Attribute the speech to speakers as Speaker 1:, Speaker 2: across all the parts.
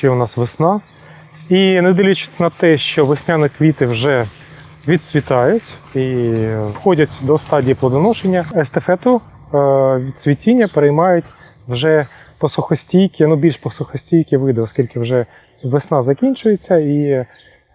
Speaker 1: ще у нас весна. І не дивлячись на те, що весняні квіти вже відцвітають і входять до стадії плодоношення, естафету е, від цвітіння переймають вже посухостійкі, ну більш посухостійкі види, оскільки вже весна закінчується і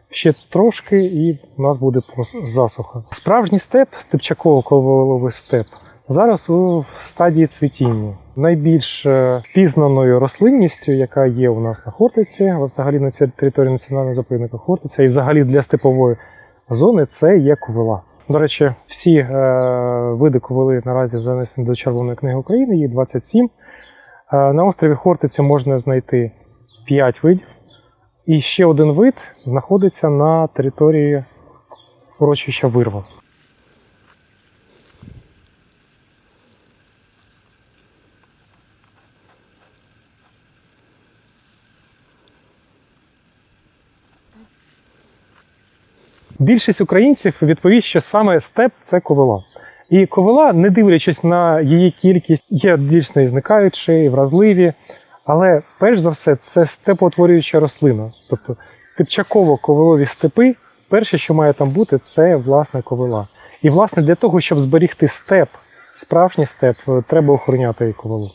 Speaker 1: ще трошки, і у нас буде засуха. Справжній степ, типчаково-коволовий степ, зараз у стадії цвітіння. Найбільш е, впізнаною рослинністю, яка є у нас на Хортиці, взагалі на території національного заповідника Хортиця, і взагалі для степової зони, це є ковила. До речі, всі е, види ковили наразі занесені до Червоної книги України, їх 27. Е, на острові Хортиця можна знайти 5 видів. І ще один вид знаходиться на території урочища Вирва. Більшість українців відповість, що саме степ це ковила. І ковила, не дивлячись на її кількість, є дійсно і зникаючі, і вразливі. Але перш за все, це степоутворююча рослина. Тобто типчаково-ковилові степи, перше, що має там бути, це власне ковила. І власне для того, щоб зберігти степ, справжній степ, треба охороняти ковилу.